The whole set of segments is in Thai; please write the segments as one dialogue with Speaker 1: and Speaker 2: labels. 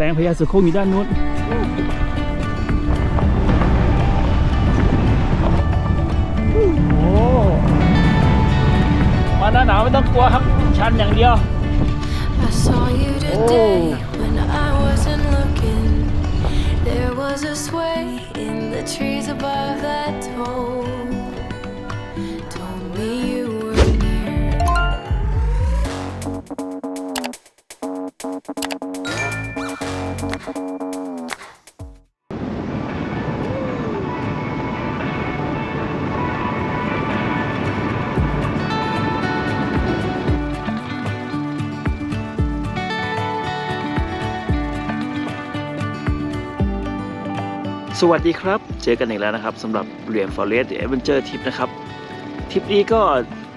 Speaker 1: ลงพญาเสือโคร่งอยู่ด้านนู้นโอ้มาหน้าหนาวไม่ต้องกลัวครับ ชันอย่างเดียว
Speaker 2: I saw you today when I wasn't looking. There was a sway in the trees above that told, told me you were near.
Speaker 1: สวัสดีครับ เจอกันอีกแล้วนะครับสำหรับเรียน Forest Adventure ทริปนะครับทริปนี้ก็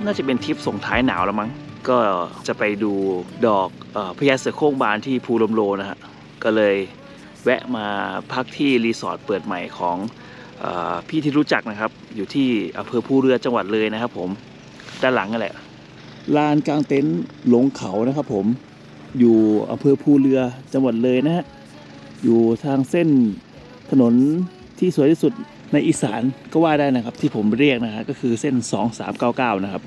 Speaker 1: น่าจะเป็นทริปส่งท้ายหนาวแล้วมั้ง ก็จะไปดูดอกออพญาเสือโคร่งบานที่ภูลมโลนะฮะ ก็เลยแวะมาพักที่รีสอร์ทเปิดใหม่ของอพี่ที่รู้จักนะครับ อยู่ที่อำเภอภูเรือจังหวัดเลยนะครับ ผมด้านหลังนั่นแหละลานกลางเต็นท์หลงเขานะครับ ผมอยู่อำเภอภูเรือจังหวัดเลยนะฮะอยู่ทางเส้นถนนที่สวยที่สุดในอีสานก็ว่าได้นะครับ ที่ผมเรียกนะฮะก็คือเส้น 2399 นะครับ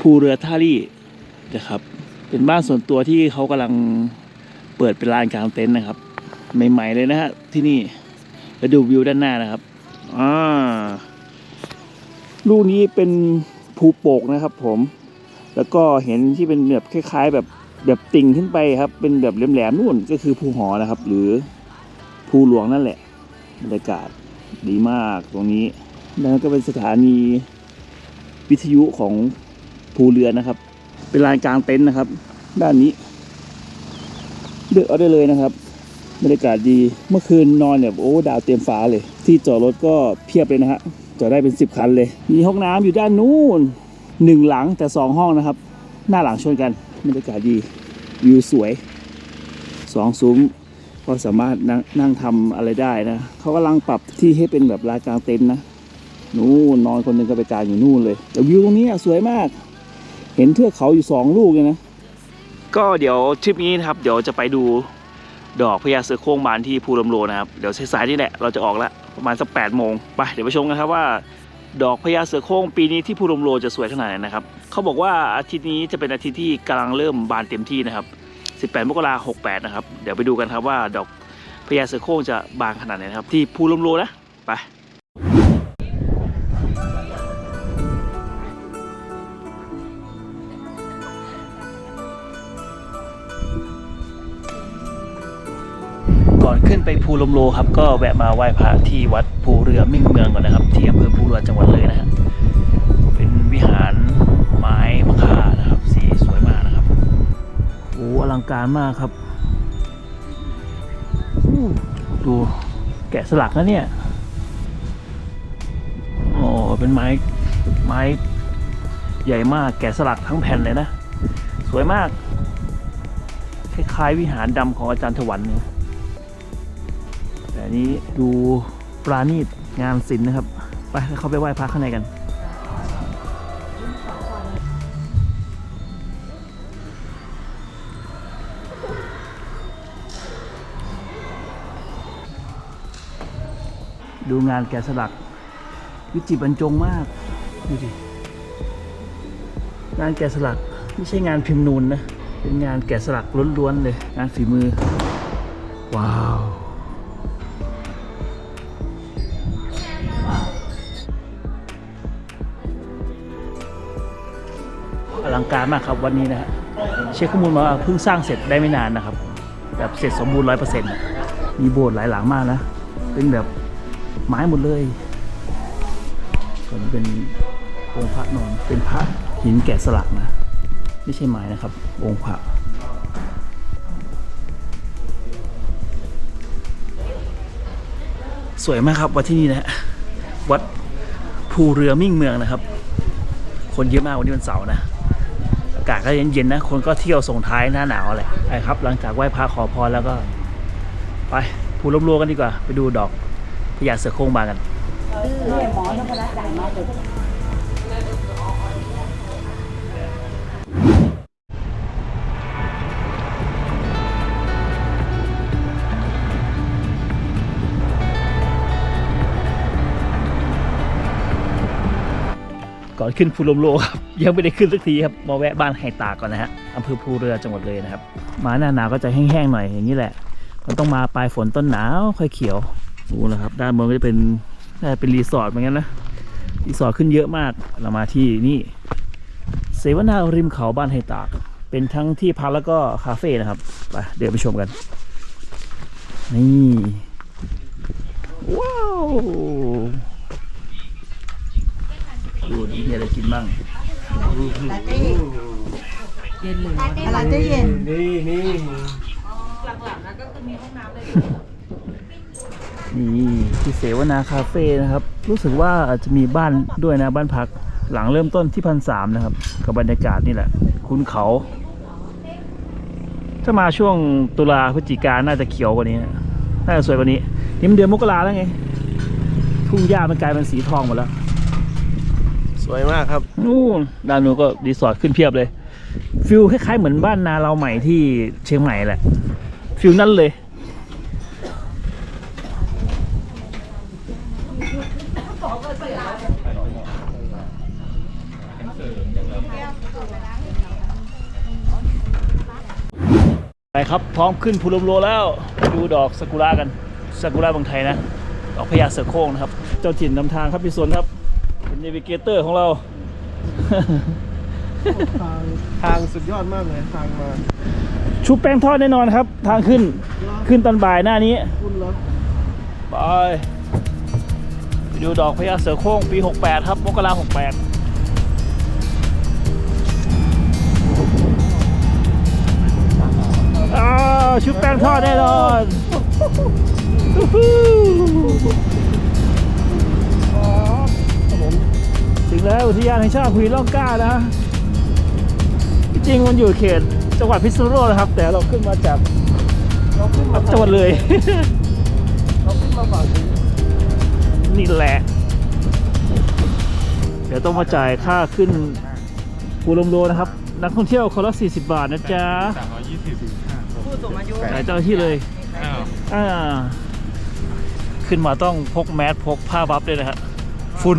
Speaker 1: ภูเรือท่าลี่นะครับ เป็นบ้านส่วนตัวที่เขากำลัง เปิดเป็นลานกลางเต็นท์นะครับ ใหม่ๆเลยนะฮะที่นี่แล้วดูวิวด้านหน้านะครับอ่าลูกนี้เป็นภูโปกนะครับผม แล้วก็เห็นที่เป็นแบบคล้าย ๆ แบบแบบติ่งขึ้นไปครับ เป็นแบบแหลมๆนู่นก็คือภูหอนะครับ หรือภูหลวงนั่นแหละบรรยากาศดีมากตรงนี้แล้วก็เป็นสถานีวิทยุของภูเรือนะครับ เป็นลานกลางเต็นท์นะครับ ด้านนี้ เลือกเอาได้เลยนะครับบรรยากาศดีเมื่อคืนนอนเนี่ยโอ้ดาวเต็มฟ้าเลย ที่จอดรถก็เพียบเลยนะฮะจอดได้เป็นสิบคันเลย มีห้องน้ำอยู่ด้านนู้นหนึ่งหลังแต่สองห้องนะครับ หน้าหลังชนกันบรรยากาศดีวิวสวยสองซุ้มก็สามารถนั่งนั่งทำอะไรได้นะเขากำลังปรับที่ให้เป็นแบบลานกลางเต็นท์นะนู่นนอนคนหนึ่งก็ไปกลางอยู่นู่นเลยแต่วิวตรงนี้สวยมาก เห็นเทือกเขาอยู่สองลูกเลยนะ ก็เดี๋ยวทริปนี้นะครับ เดี๋ยวจะไปดูดอกพญาเสือโคร่งบานที่ภูลมโลนะครับ เดี๋ยวสายๆนี่แหละเราจะออกละประมาณสักแปดโมงไปเดี๋ยวไปชมกันครับว่า ดอกพญาเสือโคร่งปีนี้ที่ภูลมโลจะสวยขนาดไหนนะครับเขาบอกว่าอาทิตย์นี้จะเป็นอาทิตย์ที่กำลังเริ่มบานเต็มที่นะครับ18มกราคม68 นะครับ เดี๋ยวไปดูกันครับว่าดอกพญาเสือโคร่งจะบานขนาดไหนนะครับ ที่ภูลมโลนะไป นไปภูลมโลครับ ก็แวะมาไหว้พระที่วัดภูเรือมิ่งเมืองก่อนนะครับ ที่อำเภอภูเรือจังหวัดเลยนะฮะเป็นวิหารไม้มะค่านะครับ สีสวยมากนะครับโอ้อลังการมากครับดูแกะสลักนะเนี่ยโอ้เป็นไม้ไม้ใหญ่มากแกะสลักทั้งแผ่นเลยนะ สวยมาก คล้ายๆวิหารดำของอาจารย์ถวันเนี่ย นี้ดูปราณีตงานศิลป์นะครับ ไปเข้าไปไหว้พระข้างในกัน ดูงานแกะสลัก วิจิตรบรรจงมาก ดูดิ งานแกะสลัก ไม่ใช่งานพิมพ์นูนนะ เป็นงานแกะสลักล้วนๆเลย งานฝีมือ ว้าว การมากครับวันนี้นะฮะเช็คข้อมูลมาเพิ่งสร้างเสร็จได้ไม่นานนะครับ แบบเสร็จสมบูรณ์ร้อยเปอร์เซ็นต์มีโบสถ์หลายหลังมากนะ เป็นแบบไม้หมดเลย ส่วนนี้เป็นองค์พระนอนเป็นพระหินแกะสลักนะ ไม่ใช่ไม้นะครับ องค์พระสวยมากครับวัดที่นี่นะวัดภูเรือมิ่งเมืองนะครับ คนเยอะมากวันนี้วันเสาร์นะากาศก็เย็นๆนะ คนก็เที่ยวส่งท้ายหน้าหนาวอะไรไปครับ หลังจากไหว้พระขอพรแล้วก็ ไปภูลมโลกันดีกว่า ไปดูดอกพญาเสือโคร่งบานกัน ก่อนขึ้นภูลมโลครับยังไม่ได้ขึ้นสักทีครับมาแวะบ้านไฮตาก่อนนะฮะอำเภอภูเรือจังหวัดเลยนะครับ มาหน้าหนาวก็จะแห้งๆหน่อยอย่างนี้แหละ มันต้องมาปลายฝนต้นหนาวค่อยเขียวดูนะครับ ด้านบนก็จะเป็นน่าจะเป็นรีสอร์ทเหมือนกันนะรีสอร์ทขึ้นเยอะมากเรามาที่นี่เสวนาริมเขาบ้านไฮตาก เป็นทั้งที่พักแล้วก็คาเฟ่นะครับไปเดี๋ยวไปชมกัน นี่ ว้าว ดูนี่มีอะไรกินบ้าง
Speaker 3: อะไรจะเย็น
Speaker 4: นี่นี่
Speaker 1: นี่ที่เสวนาคาเฟ่นะครับ รู้สึกว่าจะมีบ้านด้วยนะบ้านพักหลังเริ่มต้นที่พันสามนะครับ กับบรรยากาศนี่แหละ คุณเขา ถ้ามาช่วงตุลาพฤศจิกาน่าจะเขียวกว่านี้นะน่าจะสวยกว่านี้ นี่มันเดือนมกราแล้วไง ทุ่งหญ้ามันกลายเป็นสีทองหมดแล้ว
Speaker 4: สวยมากครับ
Speaker 1: นู่นด้านนู้นก็รีสอร์ทขึ้นเพียบเลยฟิลคล้ายๆเหมือนบ้านนาเราใหม่ที่เชียงใหม่แหละฟิลนั่นเลย ไปครับพร้อมขึ้นภูลมโลแล้วดูดอกซากุระกันซากุระเมืองไทยนะดอกพญาเสือโคร่งนะครับ เจ้าถิ่นนำทางครับพี่สนครับ เป็นเนวิเกเตอร์ของเรา
Speaker 4: ทางทางสุดยอดมากเลยทางมา
Speaker 1: ชุบแป้งทอดแน่นอนครับ ทางขึ้นขึ้นตอนบ่ายหน้านี้
Speaker 4: คุณเหรอ
Speaker 1: ไปไปดูดอกพญาเสือโคร่งปี 68 ครับ มกรา68อ้าวชุบแป้งทอดแน่นอน อู้หูถึงแล้วอุทยานแห่งชาติภูหินร่องกล้านะจริงๆมันอยู่เขตจังหวัดพิษณุโลกนะครับ แต่เราขึ้นมาจาก
Speaker 4: เราขึ้นมา
Speaker 1: จังหวัดเลย
Speaker 4: เราขึ้นมาฝั่งนี้
Speaker 1: นี่แหละ เดี๋ยวต้องมาจ่ายค่าขึ้นภูลมโลนะครับ นักท่องเที่ยวคนละ40 บาทนะจ๊ะ
Speaker 3: ผู้สูงอายุ
Speaker 1: จ่ายเจ้าหน้าที่เลยอ่าขึ้นมาต้องพกแมสพกผ้าบัฟด้วยนะฮะฝุ่น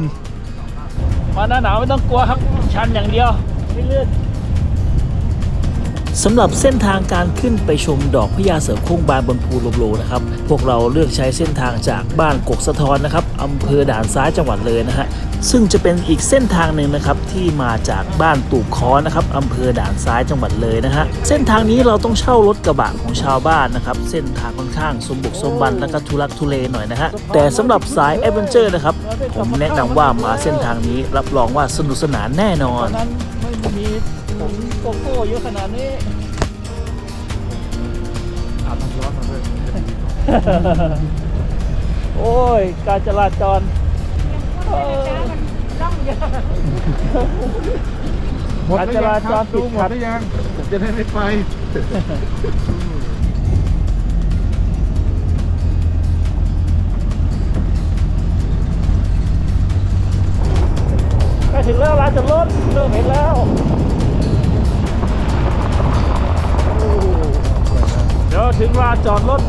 Speaker 1: มาหน้าหนาวไม่ต้องกลัวครับ ชันอย่างเดียว ไม่ลื่นสำหรับเส้นทางการขึ้นไปชมดอกพญาเสือโคร่งบานบนภูลมโลนะครับ วกเราเลือกใช้เส้นทางจากบ้านกกสะทอนนะครับอำเภอด่านซ้ายจังหวัดเลยนะฮะซึ่งจะเป็นอีกเส้นทางหนึ่งนะครับที่มาจากบ้านตูบคอนะครับอำเภอด่านซ้ายจังหวัดเลยนะฮะเส้นทางนี้เราต้องเช่ารถกระบะของชาวบ้านนะครับเส้นทางค่อนข้างสมบุกสมบันและก็ทุลักทุเลหน่อยนะฮะแต่สำหรับสายแอดเวนเจอร์นะครับผมแนะนำว่ามาเส้นทางนี้รับรองว่าสนุกสนานแน่นอนไม่มีผมโกโก้เยอะขนาดนี้
Speaker 4: อาบน้ำร้อนมาด้วย
Speaker 1: โอ้ย การจราจรเออ
Speaker 4: หมดหรือยังครับ
Speaker 1: การจราจรติ
Speaker 4: ดู
Speaker 1: ด
Speaker 4: หม
Speaker 1: ขั
Speaker 4: ด
Speaker 1: ด
Speaker 4: หรือยังผมจะได้ไม่ไป
Speaker 1: ใกล้ถึงแล้วร้านจอดรถเริ่มเห็นแล้วโอ้เดี๋ยวถึงลานจอดรถ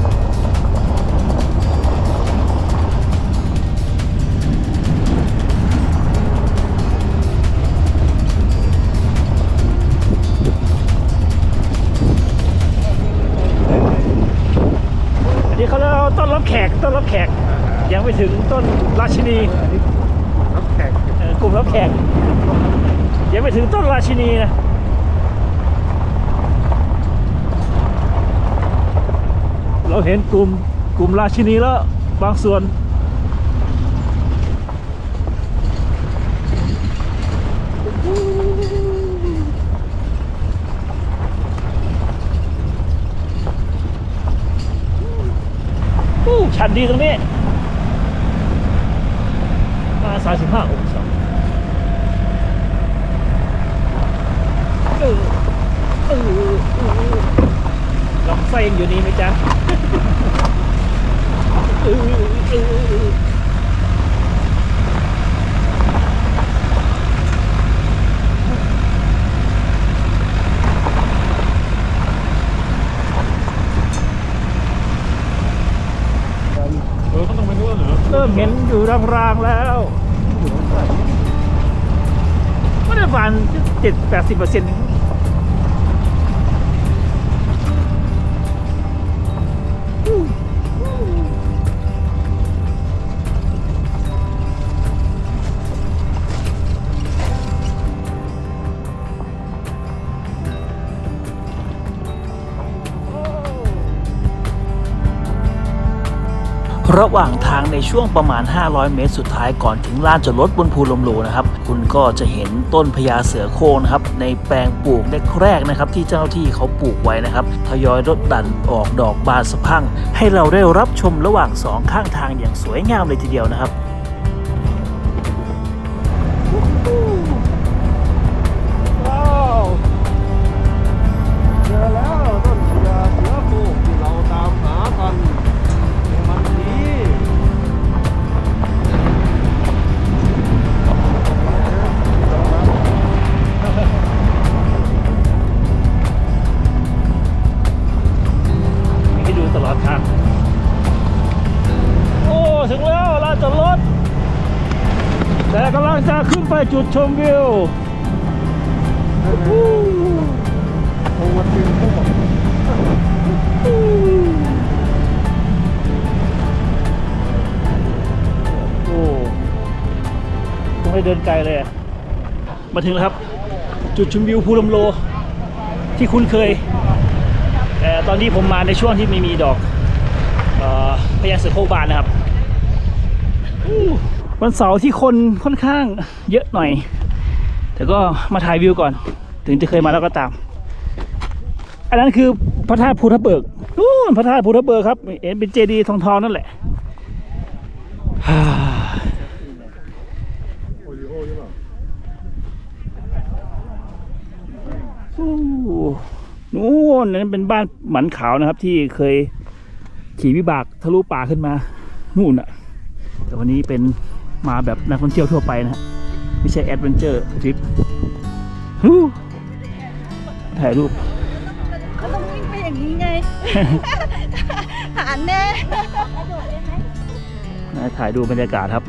Speaker 1: รับแขก ยังไม่ถึงต้นราชินี
Speaker 4: รับแขก
Speaker 1: เอ่อกลุ่มรับแขก ยังไม่ถึงต้นราชินีนะเราเห็นกลุ่มกลุ่มราชินีแล้วบางส่วน อู้ชัน ดีตรงนี้มาสามสิบห้าองศาเออเออเออลองไฟยังอยู่นี่ไหมจ๊ะเออเออเออเริ่มเห็นอยู่รางๆแล้วจะประมาณเจ็ดแปดสิบเปอร์เซ็นต์ ระหว่างทางในช่วงประมาณ 500 เมตร สุดท้ายก่อนถึงลานจอดรถบนภูลมโลนะครับ คุณก็จะเห็นต้นพญาเสือโคร่งนะครับ ในแปลงปลูกแรกๆนะครับ ที่เจ้าที่เขาปลูกไว้นะครับ ทยอยรดดันออกดอกบานสะพั่ง ให้เราได้รับชมระหว่างสองข้างทางอย่างสวยงามเลยทีเดียวนะครับ
Speaker 4: จุ
Speaker 1: ดชมวิว
Speaker 4: โอ้วันนี้พวก
Speaker 1: โอ้ต้องให้เดินไกลเลยมาถึงแล้วครับ จุดชมวิวภูลมโล ที่คุ้นเคย แต่ตอนนี้ผมมาในช่วงที่ไม่มีดอกออพญาเสือโคบานนะครับ วันเสาร์ที่คนค่อนข้างเยอะหน่อย แต่ก็มาถ่ายวิวก่อน ถึงจะเคยมาแล้วก็ตาม อันนั้นคือพระธาตุภูทับเบิกนู่นพระธาตุภูทับเบิกครับเห็นเป็นเจดีย์ทองทองๆนั่นแหละฮ่า
Speaker 4: โอริโอหรือเปล่า
Speaker 1: อู้นู่นนั่นเป็นบ้านหมันขาวนะครับ ที่เคยขี่วิบากทะลุป่าขึ้นมา นู่นอะแต่วันนี้เป็น มาแบบนักท่องเที่ยวทั่วไปนะฮะไม่ใช่แอดเวนเจอร์ทริปฮู้ถ่ายรูป
Speaker 3: ก็ต้องวิ่งไปอย่างนี้ไงหาแน่
Speaker 1: นะถ่ายดูบรรยากาศครับ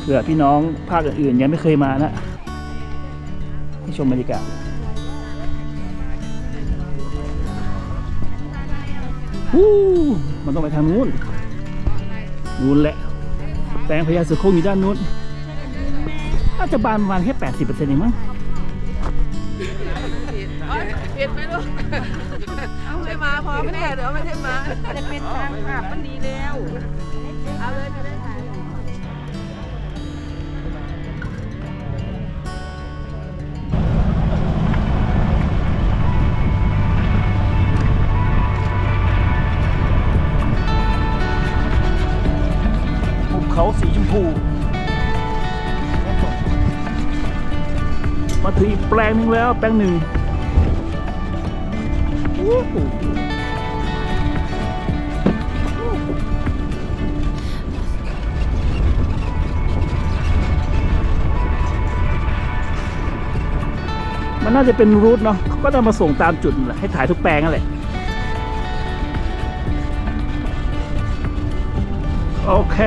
Speaker 1: เผื่อพี่น้องภาคอื่นๆยังไม่เคยมานะให้ชมบรรยากาศวู้มันต้องไปทางนู้นนู้นแหละแปลงพญาเสือโคร่งอยู่ด้านนู้นอาจจะบานประมาณแค่แปดสิบเปอร์เซ็นต์เองมั้ง
Speaker 5: เอาไม่มาพอไม่ได้เดี๋ยวไม่ได้มาจะเป็นทางภาพมันดีแล้ว เอาเลย
Speaker 1: แปลงหนึ่งแล้วแปลงหนึ่งมันน่าจะเป็นรูทเนาะเขาก็จะมาส่งตามจุดให้ถ่ายทุกแปลงนั่นแหละโอเค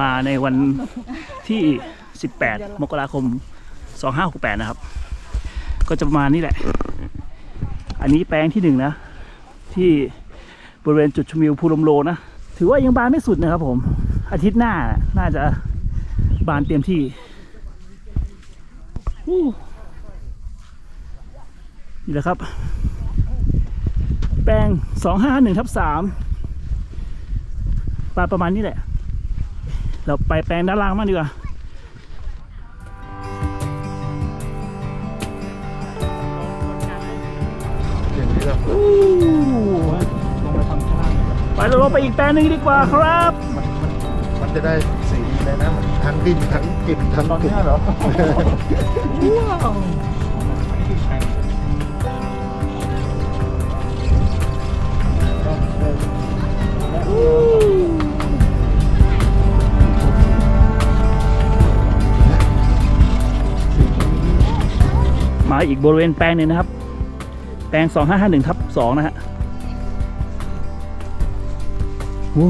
Speaker 1: มาในวันที่ 18 มกราคม 2568 นะครับ ก็จะประมาณนี้แหละ อันนี้แปลงที่หนึ่งนะ ที่บริเวณจุดชมวิวภูลมโลนะ ถือว่ายังบานไม่สุดนะครับผม อาทิตย์หน้าน่าจะบานเต็มที่นี่แหละครับ แปลงสองห้าหนึ่งทับสามปลาประมาณนี้แหละ เราไปแปลงด้านล่างมากดีกว่า
Speaker 4: ล้ว
Speaker 1: อู้ลงไปทำข้างไปเราลงไปอีกแปลงหนึ่งดีกว่าครับ
Speaker 4: มันมันมันจะได้สีเลยนะมันทั้งดินทั้งกลิ่นทั้งกลิ่นเหรอ
Speaker 1: มาอีกบริเวณแปลงหนึ่งนะครับ แปลง 2551ทับ 2 นะฮะโอ้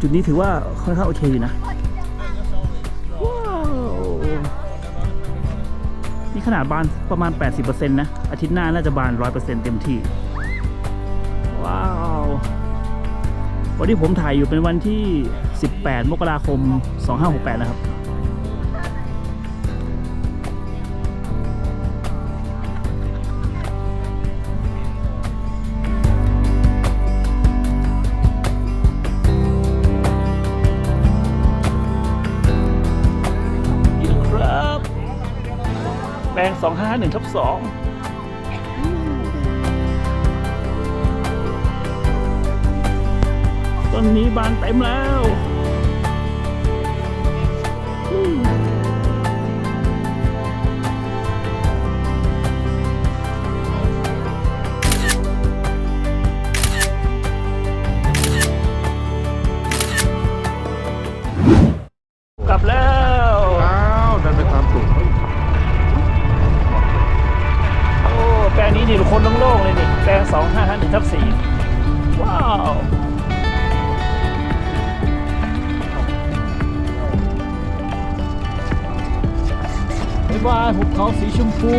Speaker 1: จุดนี้ถือว่าค่อนข้างโอเคอยู่นะว้าวนี่ขนาดบานประมาณ 80%นะ อาทิตย์หน้าน่าจะบาน 100%เต็มที่ ว้าว วันที่ผมถ่ายอยู่เป็นวันที่ 18 มกราคม 2568 นะครับ แปลง 251ทับ2ต้นนี้บานเต็มแล้ว ทับสี่ว้าวบ๊ายบายหุบเขาสีชมพู